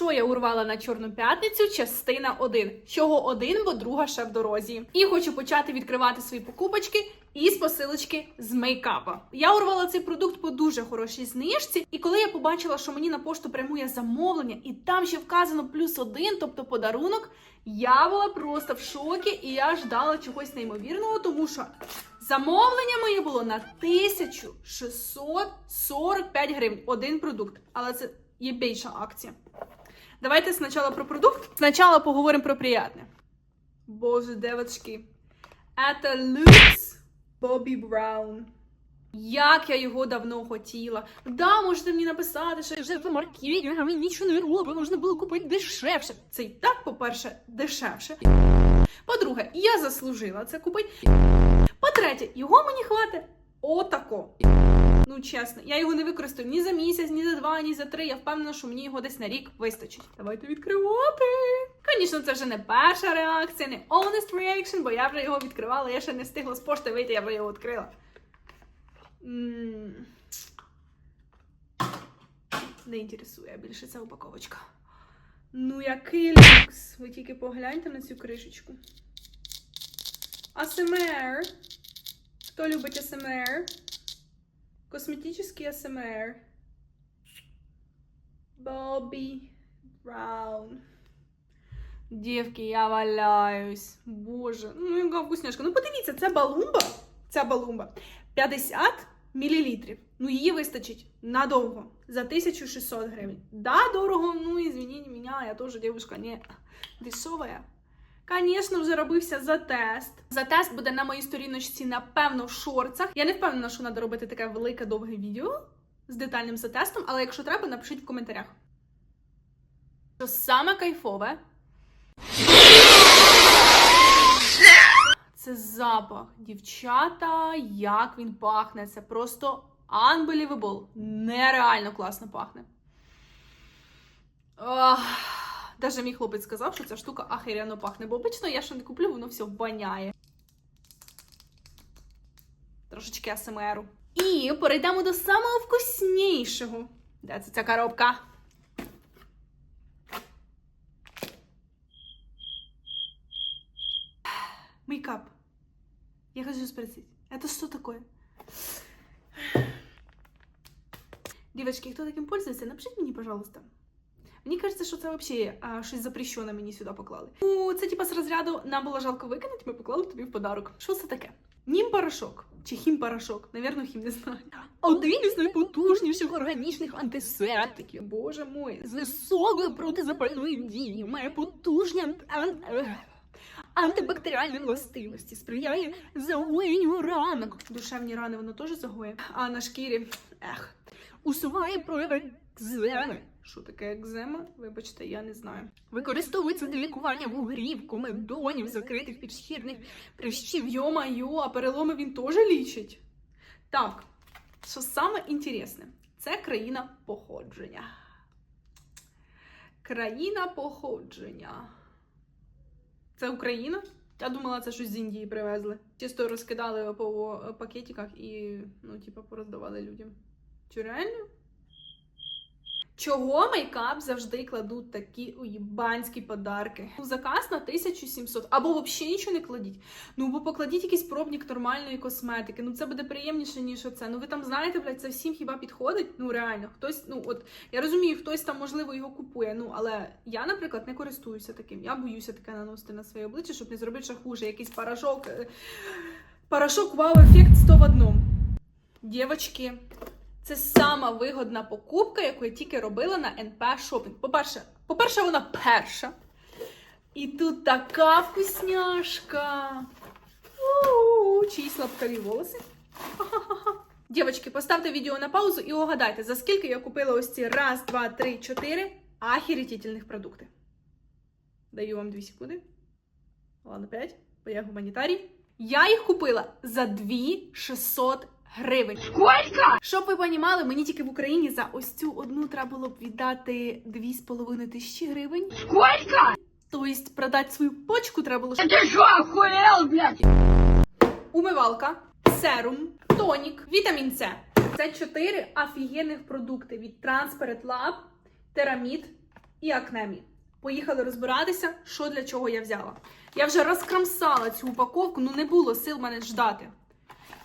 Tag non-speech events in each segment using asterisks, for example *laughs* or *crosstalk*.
Що я урвала на Чорну п'ятницю? Частина 1. Чого один, бо друга ще в дорозі. І хочу почати відкривати свої покупочки із посилочки з мейкапа. Я урвала цей продукт по дуже хорошій знижці. І коли я побачила, що мені на пошту прямує замовлення, і там ще вказано плюс один, тобто подарунок, я була просто в шокі, і я ждала чогось неймовірного, тому що замовлення моє було на 1645 гривень. Один продукт. Але це є більша акція. Давайте спочатку про продукт. Спочатку поговоримо про приятне. Боже, девочки. Это люкс Бобі Браун. Як я його давно хотіла. Да, можете мені написати, що Вже в маркетингах він нічого не робить, можна було купити дешевше. це і так, по-перше, дешевше. По-друге, я заслужила це купити. По-третє, його мені хватить отако. Ну, чесно, я його не використаю ні за місяць, ні за два, ні за три. Я впевнена, що мені його десь на рік вистачить. Давайте відкривати. Звісно, це вже не перша реакція, не honest reaction, бо я вже його відкривала, я ще не встигла з пошти вийти, я вже його відкрила. Не інтересує більше ця упаковочка. Ну, який люкс! Ви тільки погляньте на цю кришечку. АСМР. Хто любить АСМР? Косметический АСМР. Бобі Браун. Дівки, я валяюсь. Боже, ну яка вкусняшка. Ну подивіться, це балумба. Ця балумба. 50 мл. Ну, її вистачить надовго. За 1600 гривень. Да, дорого, ну извините меня, я тоже девушка не дешевая. Звісно, вже робився за тест. За тест буде на моїй сторіночці, напевно, в шорцах. Я не впевнена, що треба робити таке велике довге відео з детальним затестом, але якщо треба, напишіть в коментарях. Що саме кайфове. Це запах. Дівчата, як він пахне. Це просто unbelievable. Нереально класно пахне. Ох, Даже мій хлопець сказав, що ця штука ахеряно пахне, бо обично я ще не куплю, воно все воняє. Трошечки АСМРу. І перейдемо до самого вкуснішого. Де це ця коробка? Мейкап. Я хочу спросить, это что такое? Девочки, кто таким пользуется, напишите мені, пожалуйста. Мені кажеться, що це взагалі а, щось запрещене мені сюди поклали. Ну, це типа з розряду нам було жалко викинути, ми поклали тобі в подарок. Що це таке? Нім-порошок чи хім-порошок? Навірно, хім не знаю. Один із найпотужніших органічних антисептиків. Боже мой. З високою протизапальною дією має потужні ант- ан- антибактеріальні властивості, сприяє загоєнню ранок, Душевні рани воно теж загоє. А на шкірі. Ех. усуває прояви екземи. Що таке екзема? Вибачте, я не знаю. Використовується для лікування вугрів, комедонів, закритих підшкірних прищів. Йо-майо, а переломи він теж лічить. Так, що саме інтересне, це країна походження. Країна походження. Це Україна? Я думала, це щось з Індії привезли. Чисто розкидали по пакетиках і, ну, типу, пороздавали людям. Чи реально? Чого мейкап завжди кладуть такі уїбанські подарки? У заказ на 1700, або взагалі нічого не кладіть. Ну, бо покладіть якийсь пробник нормальної косметики. Ну це буде приємніше, ніж оце. Ну ви там знаєте, блядь, це всім хіба підходить? Ну реально, хтось, ну от я розумію, хтось там можливо його купує. Ну але я, наприклад, не користуюся таким. Я боюся таке наносити на своє обличчя, щоб не зробити ще хуже. Якийсь порошок. е, Порошок вау-ефект 100 в одному. Дівочки, це сама вигодна покупка, яку я тільки робила на НП Шопінг. По-перше, по-перше, вона перша. І тут така вкусняшка. У-у-у, Чиї слабкаві волоси. Дівчатки, поставте відео на паузу і угадайте, за скільки я купила ось ці раз, два, три, чотири ахерітітельних продукти. Даю вам 2 секунди. Ладно, 5, бо я гуманітарій. Я їх купила за 2600 гривень. Сколько? Щоб ви понімали, мені тільки в Україні за ось цю одну треба було б віддати 2,5 тисячі гривень. Сколько? Тобто продати свою почку треба було. Ты что, охуел, блядь? Умивалка, серум, тонік, вітамін С. Це чотири офігенних продукти від Transparent Lab, Терамід і акнемі. Поїхали розбиратися, що для чого я взяла. Я вже розкрамсала цю упаковку, ну не було сил мене ждати.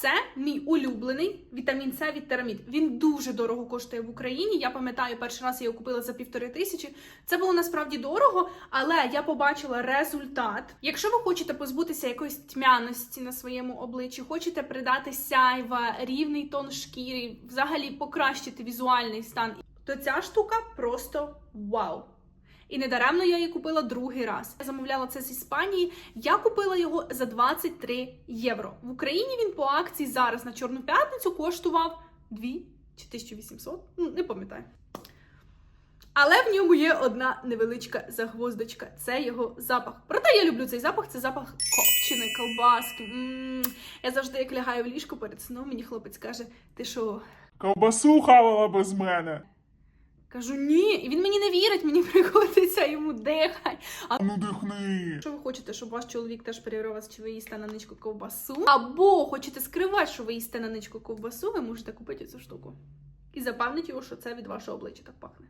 Це мій улюблений вітамін С від Терамід. Він дуже дорого коштує в Україні. Я пам'ятаю, перший раз я його купила за півтори тисячі. Це було насправді дорого, але я побачила результат. Якщо ви хочете позбутися якоїсь тьмяності на своєму обличчі, хочете придати сяйва, рівний тон шкіри, взагалі покращити візуальний стан, то ця штука просто вау. І недаремно я її купила другий раз. Я замовляла це з Іспанії. Я купила його за 23 євро. В Україні він по акції зараз на Чорну п'ятницю коштував 2 чи 1800, ну не пам'ятаю. Але в ньому є одна невеличка загвоздочка. Це його запах. Проте я люблю цей запах. Це запах копченої колбаски. м Я завжди, як лягаю в ліжко перед сном, мені хлопець каже: ти що? Ковбасу хавала без мене. Кажу, ні, і він мені не вірить, мені *laughs* приходиться йому дихай. А ну дихни. Якщо ви хочете, щоб ваш чоловік теж перевірив вас, чи ви їсте на ничку ковбасу, або хочете скривати, що ви їсте на ничку ковбасу, ви можете купити цю штуку. І запевнити його, що це від вашого обличчя так пахне.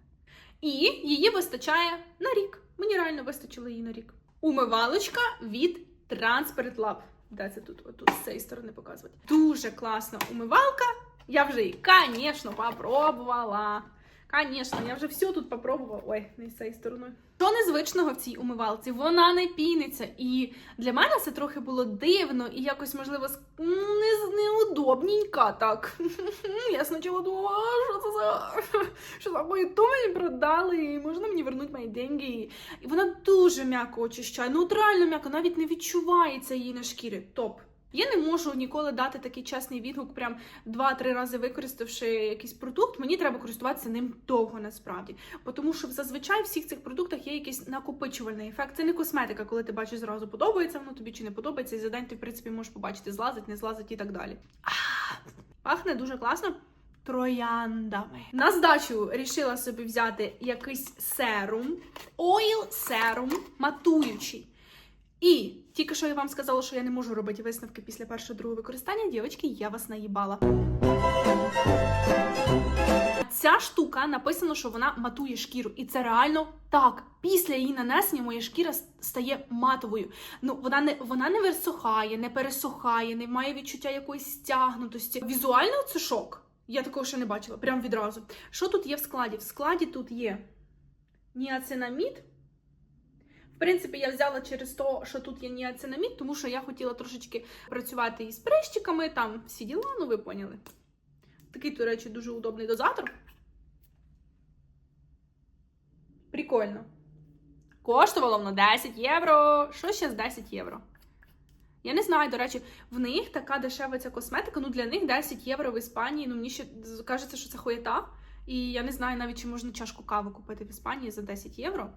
І її вистачає на рік. Мені реально вистачило її на рік. Умивалочка від Transparent Lab. Де це тут? Отут з цієї сторони показувати. Дуже класна умивалка. Я вже її, звісно, попробувала. Конечно, я вже все тут попробувала. Ой, не з цієї сторони. Що незвичного в цій умивалці? Вона не піниться. І для мене це трохи було дивно і якось, можливо, ну, не, неудобненько так. *laughs* Я спочатку думала, що це за *laughs* що за мої то мені продали, можна мені вернути мої деньги. І вона дуже м'яко очищає, ну реально м'яко, навіть не відчувається її на шкірі. Топ. Я не можу ніколи дати такий чесний відгук, прям два-три рази використавши якийсь продукт. Мені треба користуватися ним довго насправді. Тому що зазвичай в всіх цих продуктах є якийсь накопичувальний ефект. Це не косметика, коли ти бачиш зразу подобається воно тобі чи не подобається, і за день ти, в принципі, можеш побачити, злазить, не злазить і так далі. Пахне дуже класно. Трояндами. На здачу рішила собі взяти якийсь серум, ойл серум матуючий. І тільки що я вам сказала, що я не можу робити висновки після першого другого використання. Дівчатки, я вас наїбала. Ця штука написано, що вона матує шкіру, і це реально так. Після її нанесення моя шкіра стає матовою. Ну вона не вона не висохає, не пересохає, не має відчуття якоїсь стягнутості. Візуально це шок. Я такого ще не бачила, прям відразу. Що тут є в складі? В складі тут є ніацинамід. В принципі, я взяла через те, що тут є ніацинамід, тому що я хотіла трошечки працювати із прищиками, там всі діла, ну ви поняли. Такий, до речі, дуже удобний дозатор. Прикольно. Коштувало воно 10 євро. Що ще з 10 євро? Я не знаю, до речі, в них така дешева ця косметика, ну для них 10 євро в Іспанії. Ну мені ще кажеться, що це хуєта. І я не знаю навіть, чи можна чашку кави купити в Іспанії за 10 євро.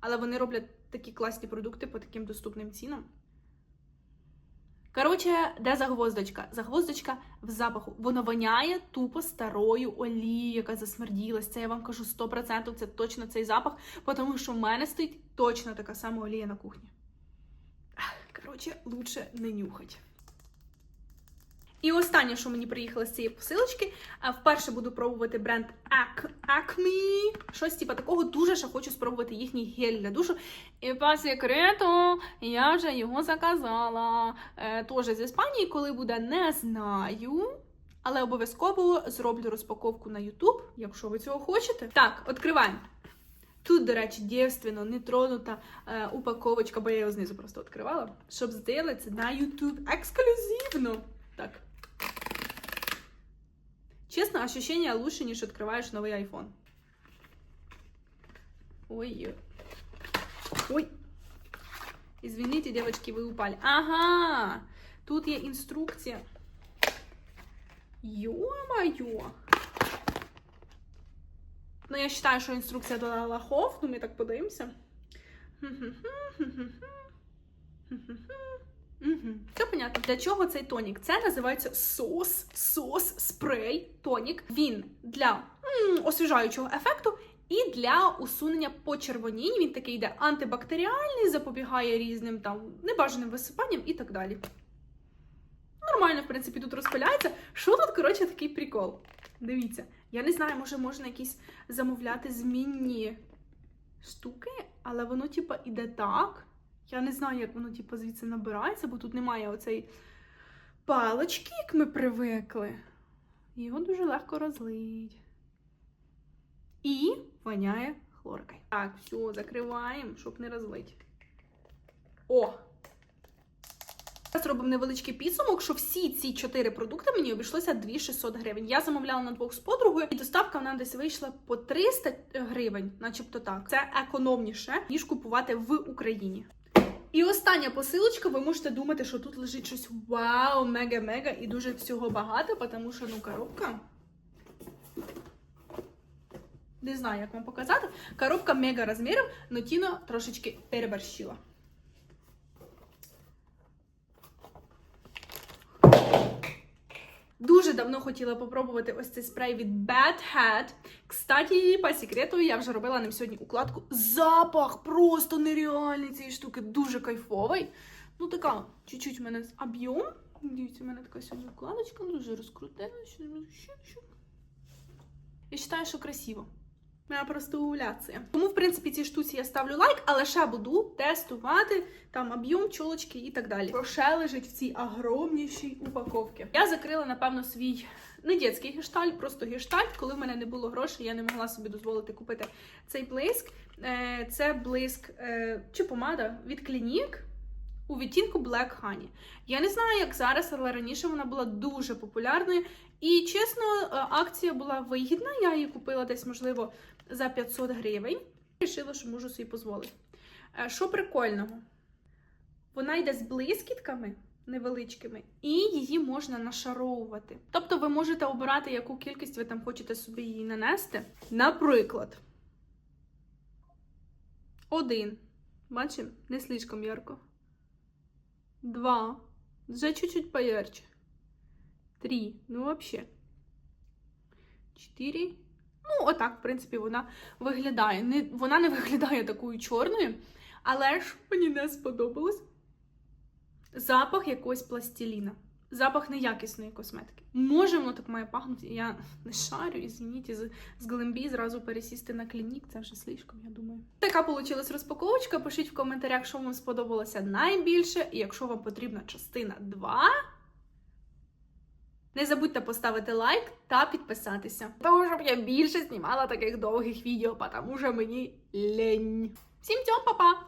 Але вони роблять такі класні продукти по таким доступним цінам. Коротше, де загвоздочка? Загвоздочка в запаху. Воно воняє тупо старою олією, яка засмерділась. Це я вам кажу 100%, це точно цей запах, тому що в мене стоїть точно така сама олія на кухні. Коротше, лучше не нюхать. І останнє, що мені приїхало з цієї посилочки, вперше буду пробувати бренд Acme. Щось типу такого дуже ще хочу спробувати їхній гель для душу. І по секрету я вже його заказала. Е, Теж з Іспанії, коли буде, не знаю. Але обов'язково зроблю розпаковку на YouTube, якщо ви цього хочете. Так, відкриваємо. Тут, до речі, дівственно, нетронута е, упаковочка, бо я його знизу просто відкривала, щоб зробити це на YouTube ексклюзивно. Так. Чесно, ощущение лучше, ніж відкриваєш новий iPhone. Ой. Ой. Извините, девочки, ви упали. Ага! Тут є інструкція. Ё-моё! Ну, я считаю, що інструкція до лохов, ну ми так подивимося. Мгм. Все понятно. Для чого цей тонік? Це називається сос, сос, спрей, тонік. Він для м, освіжаючого ефекту і для усунення почервонінь. Він такий йде антибактеріальний, запобігає різним там небажаним висипанням і так далі. Нормально, в принципі, тут розпиляється. Що тут, коротше, такий прикол? Дивіться, я не знаю, може можна якісь замовляти змінні штуки, але воно, типа, іде так. Я не знаю, як воно, типа, звідси набирається, бо тут немає оцей палочки, як ми привикли. Його дуже легко розлить. І воняє хлоркою. Так, все, закриваємо, щоб не розлить. О! Зараз робимо невеличкий підсумок, що всі ці чотири продукти мені обійшлося 2600 гривень. Я замовляла на двох з подругою, і доставка в нам десь вийшла по 300 гривень, начебто так. Це економніше, ніж купувати в Україні. І остання посилочка, ви можете думати, що тут лежить щось вау, мега-мега і дуже всього багато, тому що ну коробка. Не знаю, як вам показати. Коробка мега розмірів, но Тіно трошечки переборщила. Дуже давно хотіла попробувати ось цей спрей від Bad Head. Кстати, по секрету, я вже робила ним сьогодні укладку. Запах просто нереальний цієї штуки, дуже кайфовий. Ну, така, чуть-чуть в мене об'єм. Дивіться, у мене така сьогодні укладочка, дуже розкрутена. Щук-щук. Я вважаю, що красиво. Моя просто овуляція. Тому, в принципі, цій штуці я ставлю лайк, але ще буду тестувати там об'єм, чолочки і так далі. Що лежить в цій огромнішій упаковці. Я закрила, напевно, свій не дитячий гештальт, просто гештальт. Коли в мене не було грошей, я не могла собі дозволити купити цей блиск. Е, Це блиск е, чи помада від Clinique у відтінку Black Honey. Я не знаю, як зараз, але раніше вона була дуже популярною. І чесно, е, акція була вигідна. Я її купила десь, можливо, за 500 гривень. Рішила, що можу собі дозволити. Е, Що прикольного? Вона йде з блискітками невеличкими, і її можна нашаровувати. Тобто ви можете обирати, яку кількість ви там хочете собі її нанести. Наприклад, один. Бачимо? Не слишком ярко. Два. Вже чуть-чуть поярче. Три. Ну, вообще. Чотири. Ну, отак, в принципі, вона виглядає. Не, вона не виглядає такою чорною, але ж мені не сподобалось. Запах якогось пластиліна. Запах неякісної косметики. Може, воно так має пахнути. Я *laughs* не шарю, ізвініть, з, з Глембі зразу пересісти на клінік. Це вже слишком, я думаю. Така вийшла розпаковочка. Пишіть в коментарях, що вам сподобалося найбільше, і якщо вам потрібна частина 2. Не забудьте поставити лайк та підписатися. Тому щоб я більше знімала таких довгих відео, тому що мені лень. Всім па-па!